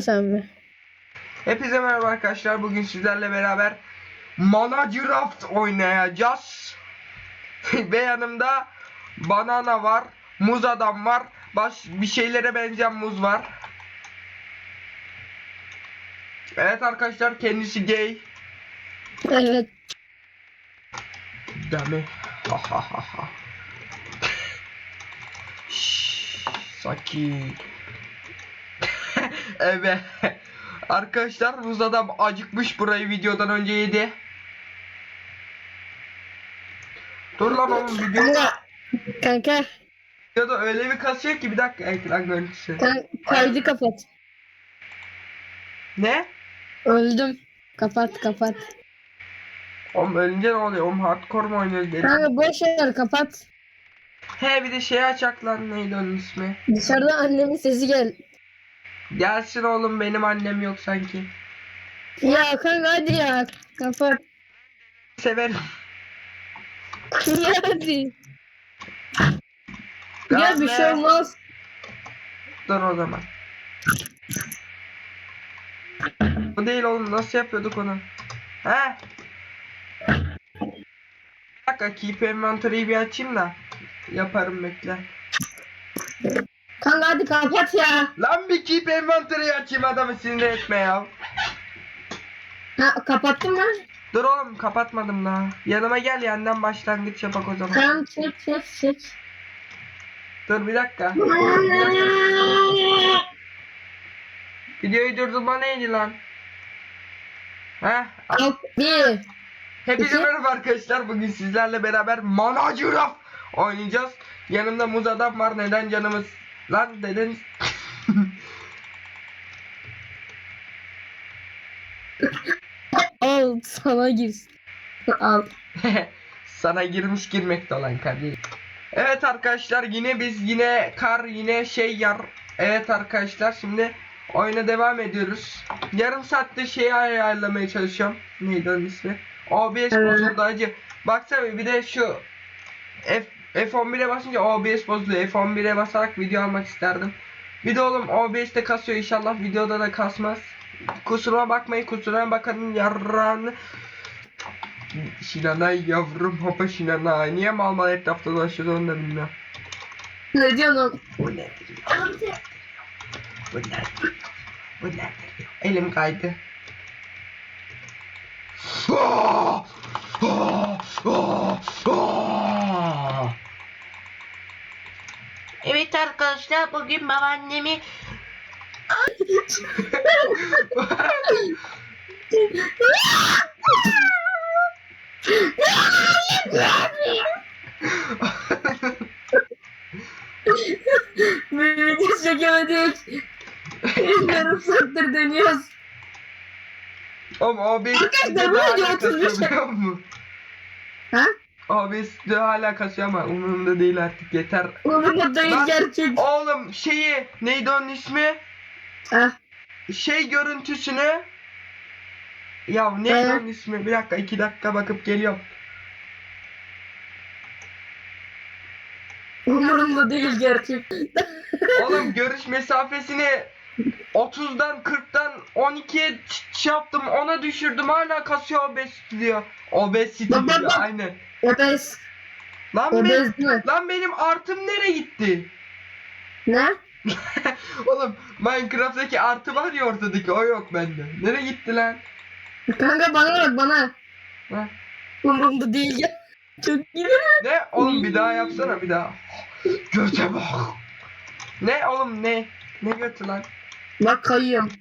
sen mi? Hepinize merhaba arkadaşlar. Bugün sizlerle beraber Manacraft oynayacağız. Ve yanımda banana var, muz adam var, baş bir şeylere benzeyen muz var. Evet arkadaşlar kendisi gay. Evet. Demi. Ha ha ha ha. Sakin. Evet. Arkadaşlar muz adam acıkmış burayı videodan önce yedi. Dur lan oğlum video, Kanka. Kanka. videoda öyle bir kasıyor ki bir dakika ekran görüntüsü. Kan kaydı kapat. Ne? Öldüm. Kapat kapat. Oğlum ölünce ne oluyor? Oğlum hardcore mu oynuyoruz dedim. Kanka boş ver kapat. He bir de şey açak lan neydi onun ismi? Dışarıda annemin sesi gel. Gelsin oğlum benim annem yok sanki. Ya kanka hadi ya. Kapat. Severim. hadi. Ya bir şey olmaz. Dur o zaman. Bu değil oğlum nasıl yapıyorduk onu? He? Bir dakika keep inventory'yi bir açayım da. Yaparım bekle. Hadi kapat ya. Lan bir keep inventory'yi açayım adamı sinir etme ya. Ha kapattın mı? Dur oğlum kapatmadım daha. Yanıma gel yandan başlangıç yapak o zaman. Tamam çek çek çek. Dur bir dakika. Videoyu durdurma neydi lan? Heh. Al bir. Hepinize merhaba arkadaşlar. Bugün sizlerle beraber Manacuraf oynayacağız. Yanımda muz adam var. Neden canımız? Lan dediniz. Al sana girsin. Al. Sana girmiş girmekte olan kardeşim. Evet arkadaşlar yine biz yine kar yine şey yar. Evet arkadaşlar şimdi oyuna devam ediyoruz. Yarım saatte şeyi ayarlamaya çalışıyorum. Neydi onun ismi? OBS bozuldu acı. Baksana bir de şu F F11'e basınca OBS bozuluyor. F11'e basarak video almak isterdim. Bir de oğlum OBS'te kasıyor inşallah videoda da kasmaz. Kusuruma bakmayın kusuruma bakın yarrağını. Şinanay yavrum hopa Şinanay. Niye mal mal etrafta dolaşıyoruz onu da bilmiyorum. Ne oğlum? Bu nedir ya? Bu nedir? Bu nedir ya? Elim kaydı. Ah! Ah! Ah! Ah! Evet arkadaşlar bugün babaannemi Bir video çekemedik. Yarım saattir dönüyoruz. Oğlum OBS Arkadaşlar, de bu video kasıyor 35 biliyor musun? Ha? OBS de hala kasıyor ama umurumda değil artık yeter. Umurumda değil Lan- gerçek. Oğlum şeyi neydi onun ismi? Ha? şey görüntüsünü ya ne Evet. onun ismi bir dakika iki dakika bakıp geliyorum Umurumda değil gerçek. oğlum görüş mesafesini 30'dan 40'dan 12'ye ç- şey yaptım ona düşürdüm hala kasıyor OBS diyor bak, diyor aynen Obez. lan, Obez benim, lan benim artım nereye gitti Ne? oğlum Minecraft'taki artı var ya ortadaki o yok bende nereye gitti lan Kanka bana bak bana. Ha? Umurumda değil ya. Çok iyi. Ne oğlum bir daha yapsana bir daha. Göte bak. Ne oğlum ne? Ne götü lan? Bak kayıyorum.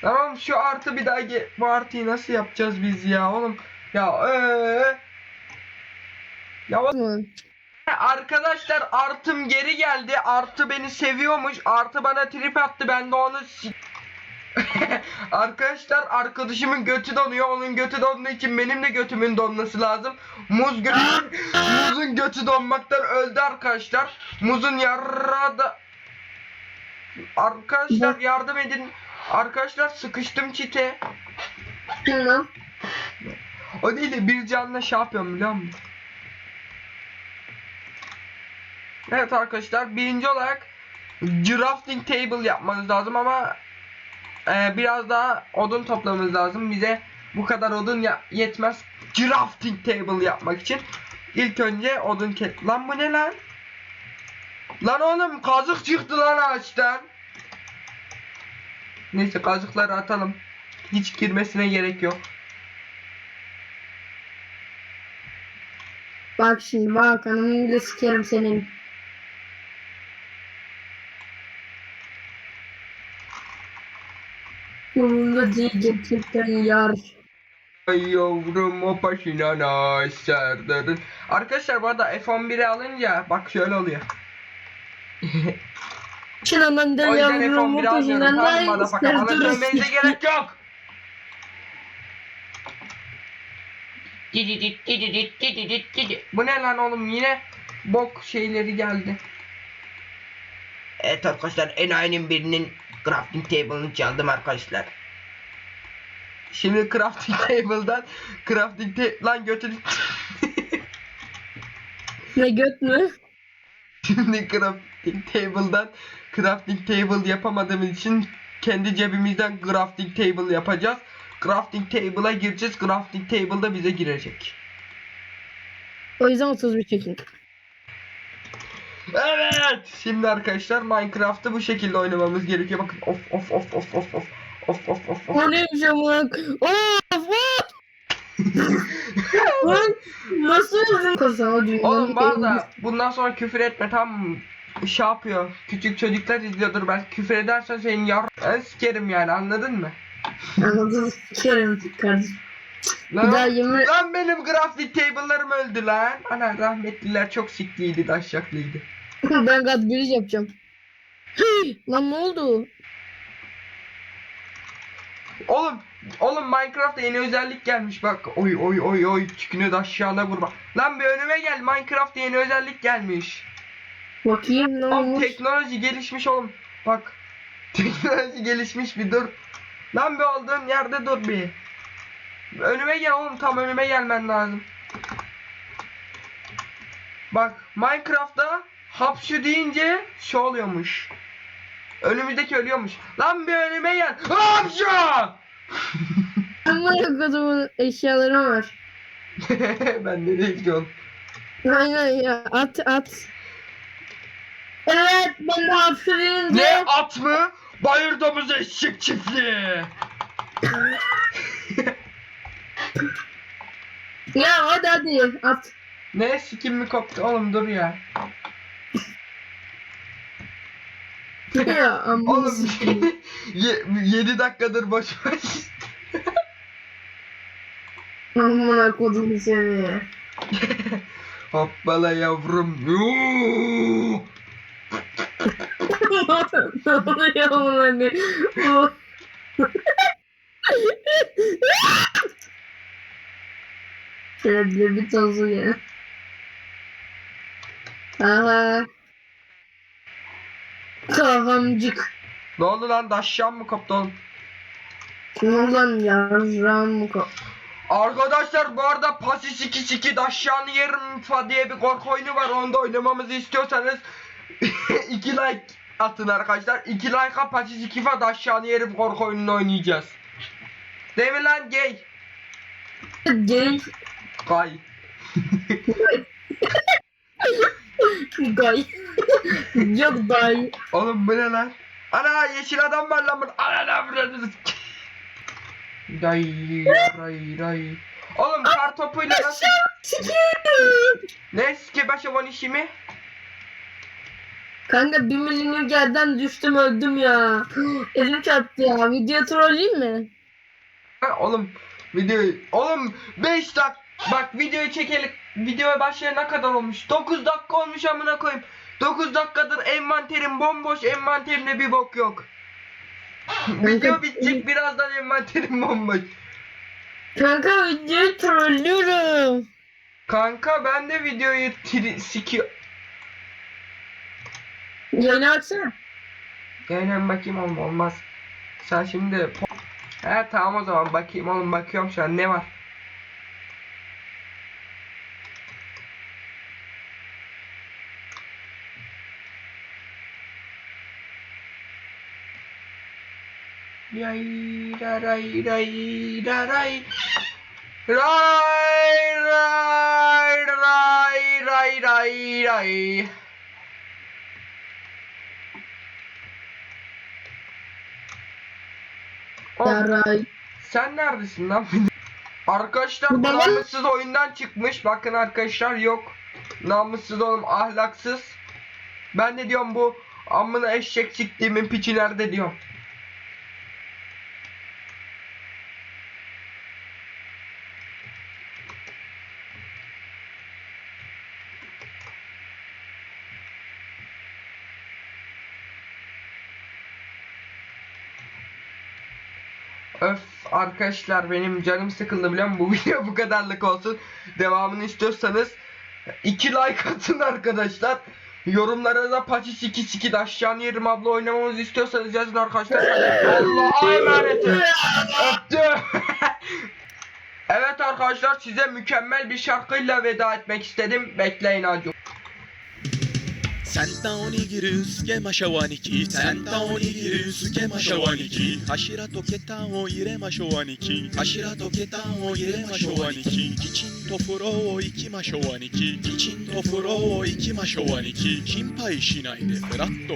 Tamam şu artı bir daha ge- bu artıyı nasıl yapacağız biz ya oğlum? Ya ee. Ya o- arkadaşlar artım geri geldi. Artı beni seviyormuş. Artı bana trip attı. Ben de onu Arkadaşlar arkadaşımın götü donuyor. Onun götü donduğu için benim de götümün donması lazım. Muz götü Muzun götü donmaktan öldü arkadaşlar. Muzun yarrağı da Arkadaşlar yardım edin. Arkadaşlar sıkıştım çite. Tamam. O değil de bir canla şey yapıyorum biliyor musun? Evet arkadaşlar birinci olarak drafting table yapmanız lazım ama e, biraz daha odun toplamamız lazım. Bize bu kadar odun ya- yetmez. Crafting table yapmak için. İlk önce odun ke... Lan bu ne lan? Lan oğlum kazık çıktı lan ağaçtan. Neyse kazıkları atalım. Hiç girmesine gerek yok. Bak şimdi hanımını bile sikerim senin. Umurumda değil gerçekten yar. Ay yavrum o başına nasırdın. Arkadaşlar bu arada F11'i alınca bak şöyle oluyor. Şuna de o yüzden yavrum F11'i almıyorum. peşinden Tamam ne motherfucker. Bana ister dönmenize gerek yok. Dididit dididit dididit dididit. Bu ne lan oğlum yine bok şeyleri geldi. Evet arkadaşlar enayinin birinin crafting table'ını çaldım arkadaşlar. Şimdi crafting table'dan crafting ta- lan götür. Ne göt mü? Şimdi crafting table'dan crafting table yapamadığımız için kendi cebimizden crafting table yapacağız. Crafting table'a gireceğiz. Crafting table da bize girecek. O yüzden 31 çekin. Evet. Şimdi arkadaşlar Minecraft'ı bu şekilde oynamamız gerekiyor. Bakın of of of of of of of of of of. O neymiş amına k- Of of! Lan nasıl o dünyanın Oğlum bu arada bundan sonra küfür etme tam şey yapıyor. Küçük çocuklar izliyordur belki küfür edersen senin yar ben sikerim yani anladın mı? Anladın sikerim kardeşim. Lan, daha lan benim grafik table'larım öldü lan. Ana rahmetliler çok sikliydi, daşyaklıydı. ben God Bridge yapacağım. Lan ne oldu? Oğlum, oğlum Minecraft'ta yeni özellik gelmiş bak. Oy oy oy oy çıkını da aşağına vurma. Lan bir önüme gel. Minecraft'ta yeni özellik gelmiş. Bakayım ne Oğlum olmuş? teknoloji gelişmiş oğlum. Bak. Teknoloji gelişmiş bir dur. Lan bir olduğun yerde dur bir. Önüme gel oğlum tam önüme gelmen lazım. Bak Minecraft'ta hapşu deyince şey oluyormuş. Önümüzdeki ölüyormuş. Lan bir önüme gel. Hapşu! Ama kodumun eşyaları var. ben de değil oğlum. Aynen ya at at. Evet ben de hapşırınca. Ne at mı? Bayır domuzu eşek çiftliği. Ya hadi hadi at. Ne sikim mi koptu oğlum dur ya. Ya amma Oğlum sikeyim. 7 dakikadır boş boş. Amına kodum seni. Hoppala yavrum. Oluyor amına koyayım? Şöyle bir tozu ya. Aha. Kahamcık. Ne oldu lan daşşan mı koptu oğlum? Ulan yarram mı ko- Arkadaşlar bu arada Pasi Siki Siki Daşşanı Yerim Fa diye bir korku oyunu var. Onda oynamamızı istiyorsanız 2 like atın arkadaşlar. 2 like'a Pasi Siki Fa Daşşanı Yerim korku oyununu oynayacağız. Değil mi lan gay? Gay. Gay. Gay. Yok day. Oğlum bu ne lan? Ana yeşil adam var lan bunun. Ana lan buranı. Day ray ray. Oğlum kar topuyla nasıl? Ne sike başımın işi mi? Kanka bir milyon yerden düştüm öldüm ya. Elim çarptı ya. Video trolleyeyim mi? Ha, oğlum videoyu oğlum 5 dak bak videoyu çekelim. Videoya başlayan ne kadar olmuş? 9 dakika olmuş amına koyayım. 9 dakikadır envanterim bomboş envanterimde bir bok yok. Video bitecek birazdan envanterim bomboş. Kanka videoyu trollüyorum. kanka ben de videoyu tri siki Yayını açsana. yani bakayım oğlum olmaz. Sen şimdi He tamam o zaman bakayım oğlum bakıyorum şu an ne var Ray ray ray ray ray. Ray ray ray ray ray ray. Yaray. Sen neredesin lan? Arkadaşlar namussuz oyundan çıkmış. Bakın arkadaşlar yok. Namussuz oğlum ahlaksız. Ben de diyorum bu amına eşek siktiğimin piçi nerede diyorum. Arkadaşlar benim canım sıkıldı biliyor musun? Bu video bu kadarlık olsun. Devamını istiyorsanız 2 like atın arkadaşlar. Yorumlara da paçı siki siki aşağı yerim abla oynamamızı istiyorsanız yazın arkadaşlar. Allah'a emanetim. Öptüm. evet arkadaşlar size mükemmel bir şarkıyla veda etmek istedim. Bekleyin acı. 先端を握る隙間シャワーにき先端を握るすけましょーにき柱と桁ンを入れましょう兄貴。柱と桁を入れましょう兄貴。きちんと風呂を行きましょう兄貴。きちんと風呂を行きましょう兄貴。心配しないでフラッと